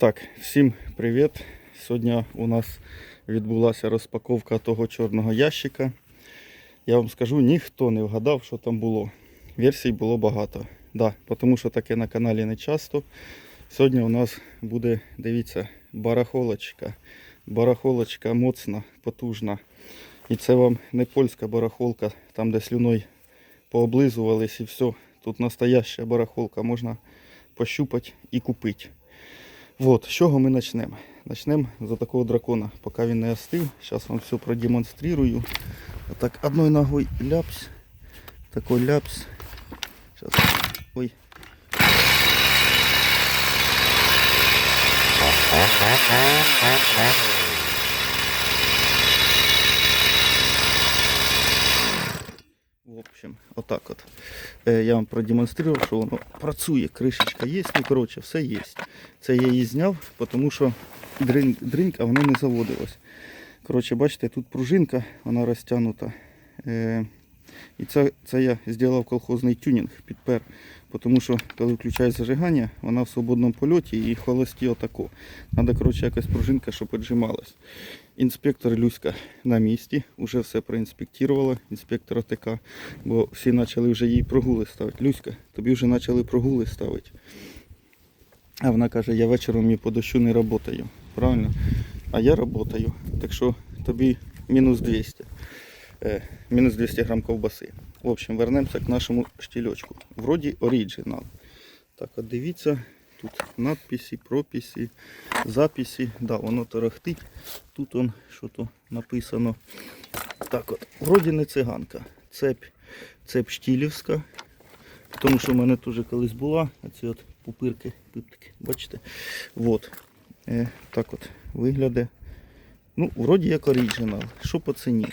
Так, всім привіт. Сьогодні у нас відбулася розпаковка того чорного ящика. Я вам скажу, ніхто не вгадав, що там було. Версій було багато. Да, тому що таке на каналі не часто. Сьогодні у нас буде, дивіться, барахолочка. Барахолочка моцна, потужна. І це вам не польська барахолка, там де слюною пооблизувались і все. Тут настояща барахолка, можна пощупати і купити. Вот, з чого ми почнемо? Почнемо з такого дракона, поки він не остив. Зараз вам все продемонструю. Так, одною ногою ляпс. Такой ляпс. Сейчас. Ой. В общем, отак от. Е, Я вам продемонстрував, що воно працює, кришечка є, ну коротше, все є. Це я її зняв, тому що дринь, дринь, а воно не заводилось. Коротше, бачите, тут пружинка, вона розтягнута. І це, це я зробив колхозний тюнінг, підпер. Тому що коли включаю зажигання, вона в свободному польоті і холості отако. Треба, коротше, якась пружинка, щоб поджималась. Інспектор Люська на місці, вже все проінспектувала, інспектор ОТК, бо всі почали вже їй прогули ставити. Люська, тобі вже почали прогули ставити. А вона каже, я вечором і по дощу не працюю. Правильно? А я працюю. Так що тобі мінус 200. Е, мінус 200 грам ковбаси. В общем, вернемося к нашому штільочку. Вроді оригінал. Так, от дивіться, тут надписи, прописи, записи. Да, воно торохтить. Тут он що-то написано. Так от, вроді не циганка. Цепь, цепь штілівська. Тому що в мене теж колись була. Оці от пупирки, пипки, бачите? Вот. Е, так от виглядає. Ну, вроді як оригінал. Що по ціні?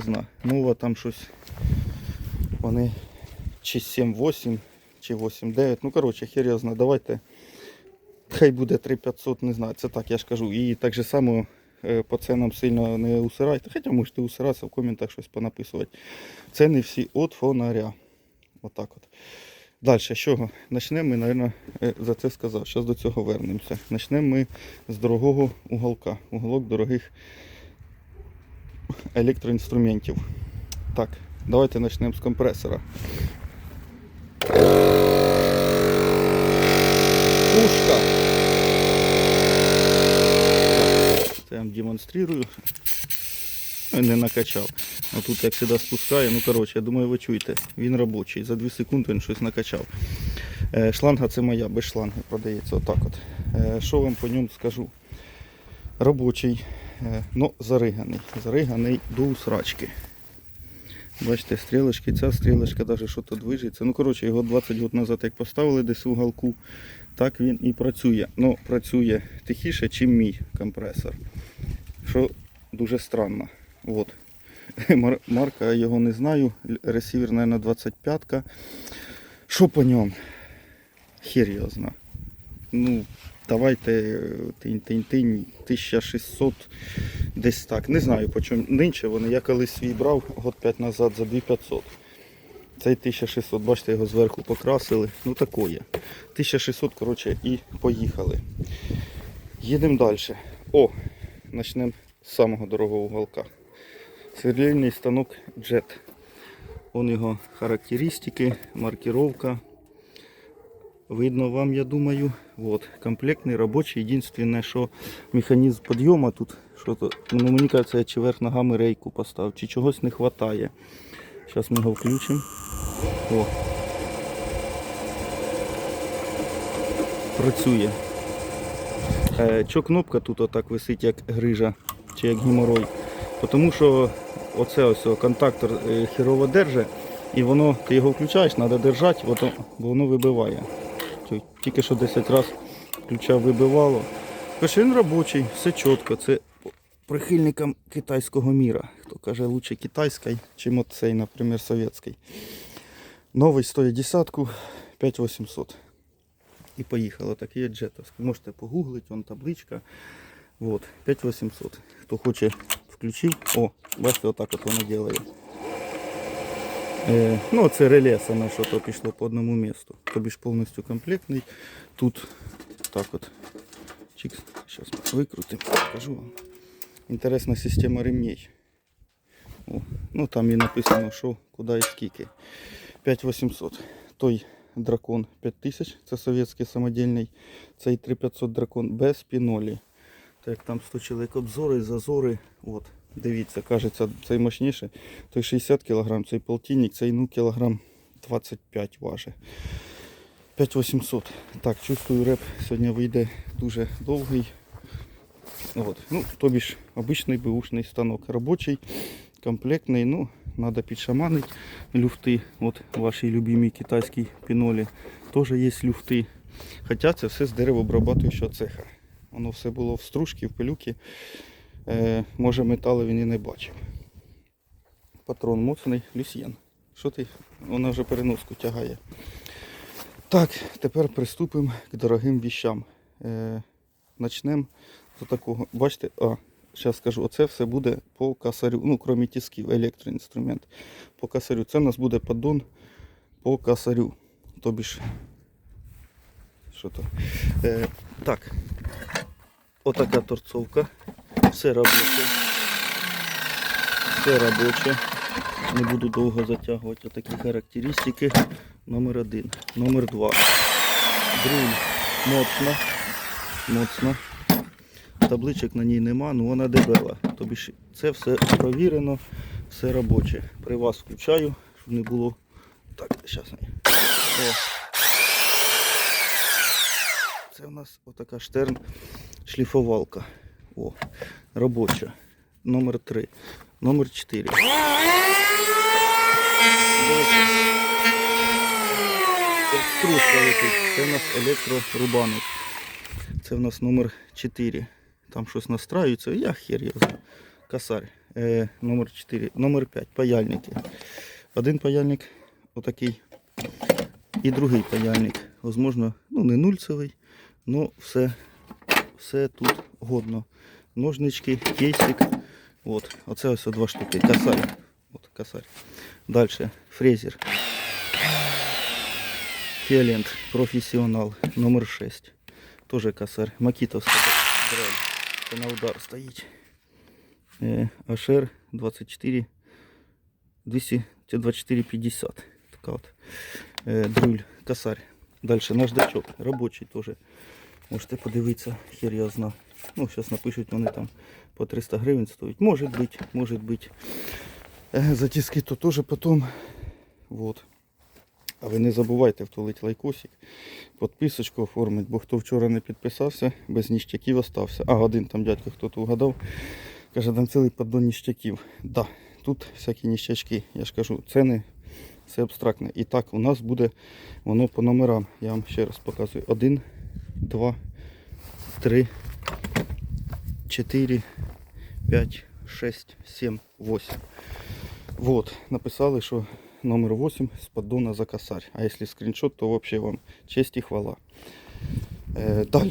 Зна. Мова там щось. Вони чи 7-8, чи 8-9. Ну, коротше, зна. Давайте. Хай буде 3500, не знаю. Це так, я ж кажу. І так же само е, по ценам сильно не усирайте. Хоча можете усиратися в коментах щось понаписувати. Це не всі от фонаря. Отак от. Далі, з чого? Почнемо ми, мабуть, за це сказав. Зараз до цього вернемося. Почнемо ми з дорогого уголка. Уголок дорогих електроінструментів. Так, давайте почнемо з компресора. Пушка. Це я вам демонструю. Не накачав. А тут як завжди спускає. Ну коротше, я думаю, ви чуєте. Він робочий. За 2 секунди він щось накачав. Е, Шланга це моя, без шланги продається отак от. Е, Що вам по ньому скажу? Робочий, ну зариганий. Зариганий до усрачки. Бачите, стрілочки, ця стрілочка навіть що то движеться. Ну, коротше, його 20 років назад як поставили десь у галку, так він і працює. Ну, працює тихіше, ніж мій компресор. Що дуже странно. От. Марка я його не знаю. Ресівер, мабуть, 25-ка. Що по ньому? Хер його зна. Ну, давайте е, тинь-тинь-тинь, 1600, десь так. Не знаю по чому. Нинче вони. Я колись свій брав год 5 назад за 2500. Цей 1600, бачите, його зверху покрасили. Ну такое. 1600, коротше, і поїхали. Їдемо далі. О, почнемо з самого дорогого уголка. Сверлильний станок Jet. Вон його характеристики, маркировка. Видно вам, я думаю. Вот. Комплектний, робочий. Єдине, що механізм підйому тут, що то, ну, мені кажется, я чи верх ногами рейку поставив, чи чогось не вистачає. Зараз ми його включимо. О. Працює. Е, Чо кнопка тут отак висить, як грижа, чи як геморой. Тому що оце ось контактор е, херово держить, і воно, ти його включаєш, треба держати, от, о, бо воно вибиває. Тільки що 10 разів включав, вибивало. Тож робочий, все чітко. Це прихильникам китайського міра. Хто каже, лучше китайський, чим от цей, наприклад, совєтський. Новий стоїть десятку 5800. І поїхало. Такий джетовський. Можете погуглити, вон табличка. Вот, 5800. Хто хоче включив. О, бачите, отак от воно ділає. Е, ну, це реле саме, що то пішло по одному місту. Тобі ж повністю комплектний. Тут так от Чикс. Зараз викрутимо, покажу вам. Інтересна система ремней. О, ну там і написано, що, куди і скільки. 5800. Той дракон 5000, це совєтський самодільний. Цей 3500 дракон без пінолі. Так там 100 чоловік обзори, зазори. От, дивіться, кажеться, цей мощніше. Той 60 кг, цей полтинник, цей ну кілограм 25 важить. 5800. Так, чувствую, реп сьогодні вийде дуже довгий. От. Ну, тобі ж обичний беушний станок робочий, комплектний, ну, треба підшаманити люфти. От ваші любимі китайські пінолі. Теж є люфти. Хоча це все з деревообрабатуючого цеха. Воно все було в стружці, в пилюки. Е, може металу він і не бачив. Патрон моцний, люсьєн. Що ти? Вона вже переноску тягає. Так, тепер приступимо к дорогим віщам. Е, Начнемо з такого. Бачите, а, зараз скажу, оце все буде по касарю, ну, крім тисків, електроінструмент. По касарю. Це у нас буде поддон по касарю. Тобі ж. Що то? Е, так. Отака торцовка. Все робоче. Все робоче. Не буду довго затягувати. Отакі характеристики. Номер один. Номер два. Дриль моцна. Моцна. Табличок на ній нема, ну вона дебела. Тобі ж це все провірено, все робоче. При вас включаю, щоб не було. Так, зараз. О. Це у нас отака штерн шліфовалка. О, робоча. Номер 3. Номер 4. Стружка. Це у нас електрорубанок. Це в нас номер 4. Там щось настраюється. Я хер його знаю. Е, номер 4. Номер 5. Паяльники. Один паяльник отакий. І другий паяльник. Возможно, ну не нульцевий, але все, все тут годно. Ножнички, кейсик. От. Оце ось два штуки. Косарь. От, косарь. Далі фрезер. Фіолент професіонал номер 6. Тоже косарь. Макітовська дрель. Це на удар стоїть. Е, Ашер 24 200 це 2450. Така от. Е, дрюль, косарь. Далі наждачок. Робочий теж. Можете подивитися, хер я знаю. Ну, зараз напишуть, вони там по 300 гривень стоять. Може бути, може бути. Е, Затиски то теж потім. Вот. А ви не забувайте втулити лайкосик, підписочку оформити, бо хто вчора не підписався, без ніштяків остався. А, один там дядько хто-то вгадав. Каже, там цілий поддон ніштяків. Да, тут всякі ніштячки. Я ж кажу, ціни все абстрактне. І так, у нас буде воно по номерам. Я вам ще раз показую. Один, два, три, чотири, п'ять, шесть, сім, восемь. Вот, написали, що номер 8 з поддона за косарь. А якщо скріншот, то взагалі вам честь і хвала. Е, Далі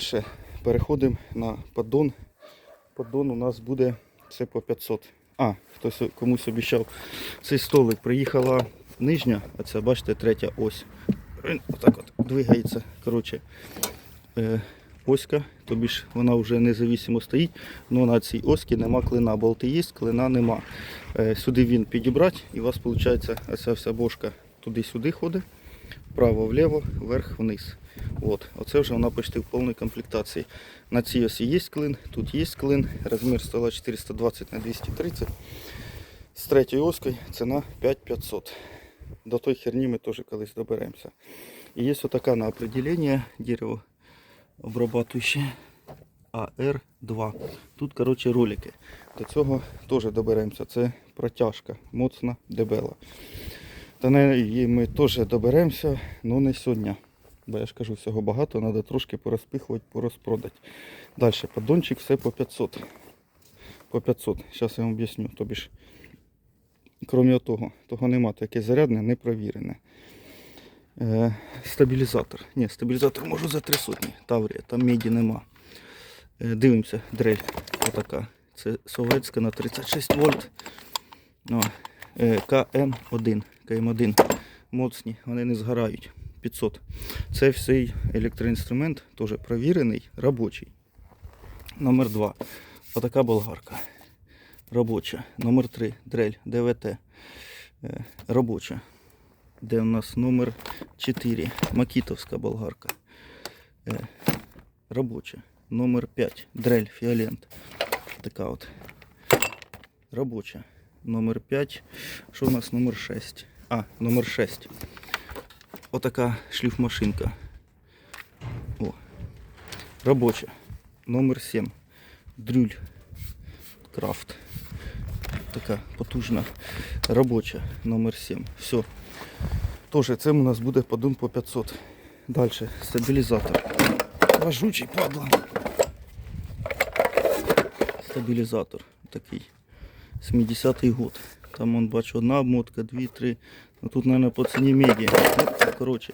переходимо на поддон. Поддон у нас буде все по 500. А, хтось комусь обіцяв цей столик. Приїхала нижня, а це бачите третя ось. Отак от двигається. Коротше, е, оська, тобі ж вона вже независимо стоїть, але на цій оські нема клина. Болти є, клина нема. Е, Сюди він підібрати і у вас виходить оця вся бошка туди-сюди ходить, вправо-вліво, вверх-вниз. От, оце вже вона почти в повній комплектації. На цій осі є клин, тут є клин, розмір стола 420 на 230. З третьою оською ціна 5500. До той херні ми теж колись доберемося. І є отака на определення дерево обрабатуюче AR2. Тут, коротше, ролики. До цього теж доберемося. Це протяжка, моцна дебела. До неї ми теж доберемося, але не сьогодні. Бо я ж кажу, всього багато, треба трошки порозпихувати, порозпродати. Далі, поддончик все по 500. По 500. Зараз я вам об'ясню. Тобі ж, крім того, того нема, таке зарядне, не провірене. Е, стабілізатор. Ні, стабілізатор можу за 3 сотні. Таврія, там меді нема. Е, дивимося, дрель. Отака. Це совєтська на 36 вольт. О, е, КМ1. КМ1. Моцні, вони не згорають. 500. Це всей електроінструмент, теж провірений, робочий. Номер 2. Отака болгарка. Робоча. Номер 3. Дрель. ДВТ. Робоча. Де у нас номер 4. Макітовська болгарка. Е, Робоча. Номер 5. Дрель. Фіолент. Така от. Робоча. Номер 5. Що у нас номер 6? А, номер 6. Отака шліфмашинка. О. Робоча. Номер 7. Дрюль. Крафт. Така потужна. Робоча. Номер 7. Все. Тоже це у нас буде подум по 500. Далі. Стабілізатор. Важучий падла. Стабілізатор. Такий. 70-й год. Там он бачу одна обмотка, дві, три. Ну тут, наверное, по ціні меді. Ну, коротше,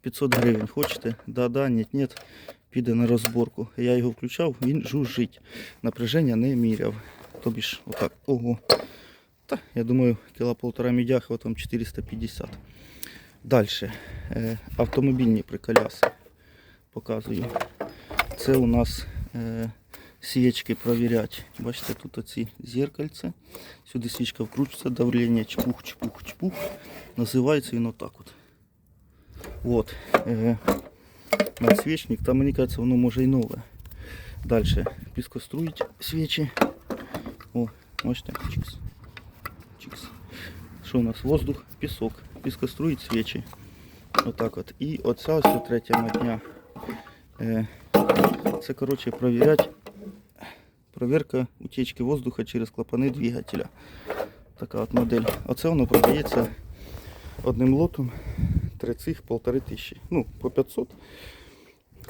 500 гривень. Хочете? Да-да, нет, нет. Піде на розборку. Я його включав, він жужжить. Напряження не міряв. Тобі ж, отак. Ого. Та, я думаю, кіла полтора мідяха, там 450. Далі. Е, автомобільні приколяси. Показую. Це у нас е, свічки провірять. Бачите, тут оці зеркальце. Сюди свічка вкручується, давлення, чпух, чпух, чпух. Називається він отак от. Вот. Е, надсвечник, там мені кажется, воно може і нове. Далі. Піскострують свічі. О, бачите, чикс. Чикс. Що у нас? Воздух, пісок. Піскострують свічі. Отак от. І оця ось третя матня. Е, це, коротше, провірять. Проверка утечки воздуха через клапани двигателя. Така от модель. Оце воно продається одним лотом. Три цих полтори тисячі. Ну, по 500.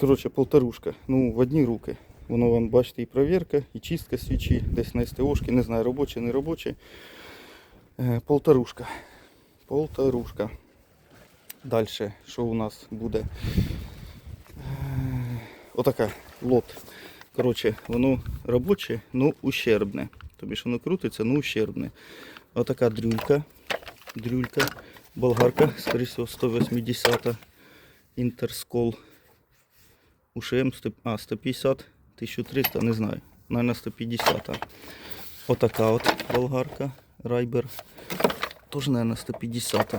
Коротше, полторушка. Ну, в одні руки. Воно вам бачите і провірка, і чистка свічі, десь на СТОшки, не знаю, робочі, не робочі. Е, полторушка. Полторушка. Далі, що у нас буде? Е, Отака лот. Коротше, воно робоче, ну ущербне. Тобі ж воно крутиться, ну ущербне. Отака дрюлька. Дрюлька. Болгарка, скоріше всього, 180 Інтерскол. УШМ 100, а, 150, 1300, не знаю. Наверное, 150. Отака от болгарка. Райбер. Тоже, наверное, 150.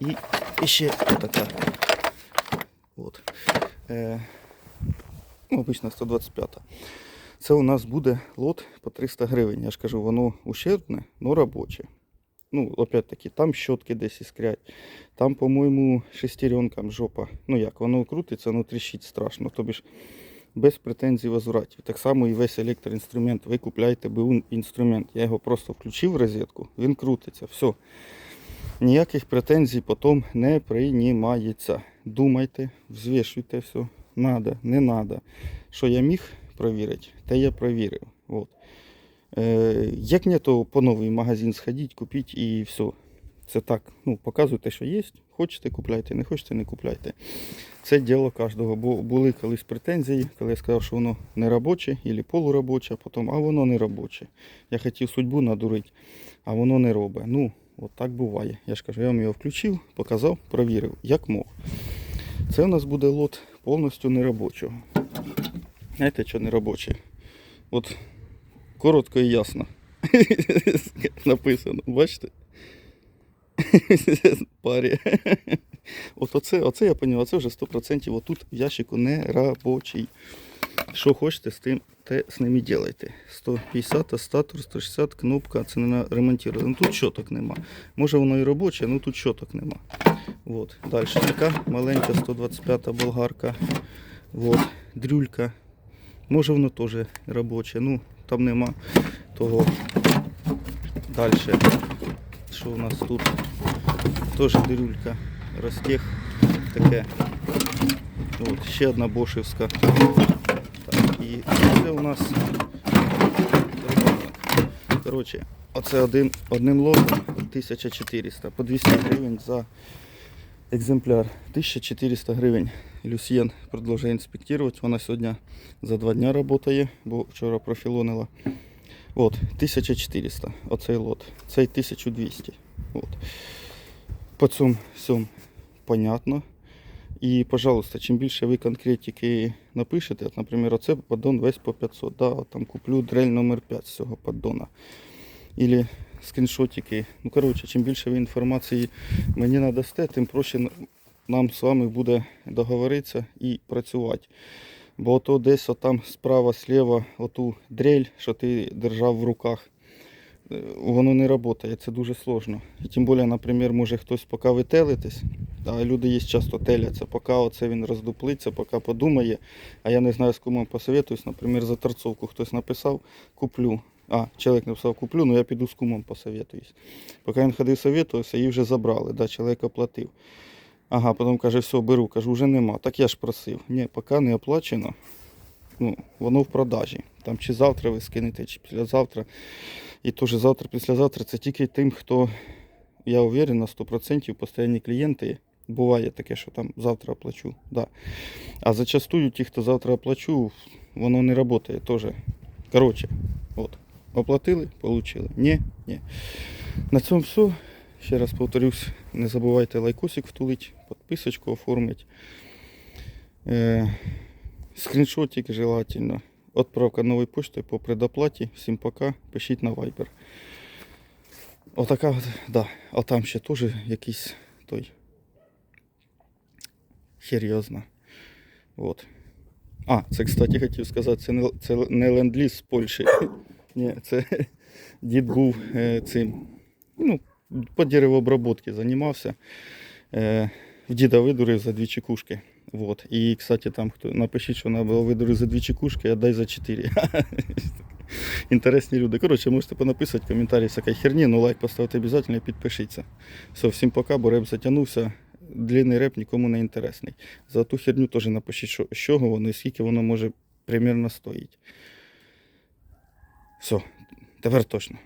І, і ще отака. От. Е, ну, обично 125. Це у нас буде лот по 300 гривень. Я ж кажу, воно ущербне, але робоче. Ну, опять-таки, там щотки десь іскрять. Там, по-моєму, шестеренкам жопа. Ну як, воно крутиться, воно тріщить страшно. Тобі ж без претензій возвратів. Так само і весь електроінструмент. Ви купляєте БУ інструмент. Я його просто включив в розетку, він крутиться. Все. Ніяких претензій потім не приймається. Думайте, взвішуйте все. Надо, не надо. Що я міг провірити, те я провірив. От. Е, як не, то по новий магазин сходіть, купіть і все. Це так, ну, показуйте, що є. Хочете, купляйте, не хочете, не купляйте. Це діло кожного. Бо були колись претензії, коли я сказав, що воно не робоче або полуробоче, а потім, а воно не робоче. Я хотів судьбу надурити, а воно не робить. Ну, от так буває. Я ж кажу, я вам його включив, показав, провірив, як мог. Це у нас буде лот повністю неробочого. Знаєте, що неробочий? От коротко і ясно. Написано, бачите? Парі. От оце, оце я поняв, оце вже 100% отут в ящику не робочий. Що хочете, з тим те з ними делайте. 150 статор, 160 кнопка, це не ремонтувати. Ну тут щоток нема. Може воно і робоче, але тут щоток нема. Вот. Далі така маленька 125 болгарка. Вот. Дрюлька. Може воно теж робоче. Ну, там нема того. Далі. Що у нас тут? Теж дрюлька. Розтег таке. От, ще одна бошевська. Так, і це у нас. Коротше, оце один, одним лотом 1400 по 200 гривень за екземпляр. 1400 гривень. Люсьєн продовжує інспектувати. Вона сьогодні за два дня працює, бо вчора профілонила. От, 1400 оцей лот. Цей 1200. От. По цьому всьому понятно. І, пожалуйста, чим більше ви конкретики напишете, от, наприклад, оце поддон весь по 500, да, от там куплю дрель номер 5 з цього поддона. Ілі скріншотики. Ну, коротше, чим більше ви інформації мені надасте, тим проще нам з вами буде договоритися і працювати. Бо то десь отам справа, сліва, оту дрель, що ти держав в руках, воно не працює, це дуже сложно. Тим більше, наприклад, може хтось поки ви телитесь, а люди є часто теляться, поки оце він роздуплиться, поки подумає, а я не знаю, з кому посоветуюсь, наприклад, за торцовку хтось написав, куплю. А, чоловік написав, куплю, ну я піду з кумом посоветуюсь. Поки він ходив советувався, її вже забрали, да, чоловік оплатив. Ага, потім каже, все, беру, кажу, вже нема. Так я ж просив. Ні, поки не оплачено, ну, воно в продажі. Там чи завтра ви скинете, чи післязавтра. І теж завтра, післязавтра це тільки тим, хто, я уверен, на 100% постійні клієнти. Буває таке, що там завтра оплачу. Да. А зачастую ті, хто завтра оплачу, воно не працює теж. Коротше, от. Оплатили, получили. Ні, ні. На цьому все. Ще раз повторюсь, не забувайте лайкосик втулить, підписочку оформить. Е, скріншотик желательно. Отправка нової почти по предоплаті. Всім пока. Пишіть на Viber. Отака, от, да. А там ще теж якийсь той. Серйозно. От. А, це, кстати, хотів сказати, це не, це не ленд-ліз з Польщі. Ні, це дід був е, цим. Ну, по деревообработці займався. Е, в діда видурив за дві чекушки. Вот. І, кстати, там хто напишіть, що треба було видурити за дві чекушки, а дай за чотири. Інтересні люди. Коротше, можете понаписати коментарі всякої херні, ну лайк поставити обов'язково і підпишіться. Все, всім пока, бо реп затягнувся. Длинний реп нікому не інтересний. За ту херню теж напишіть, що, з чого воно і скільки воно може примірно стоїть. Все, тепер точно.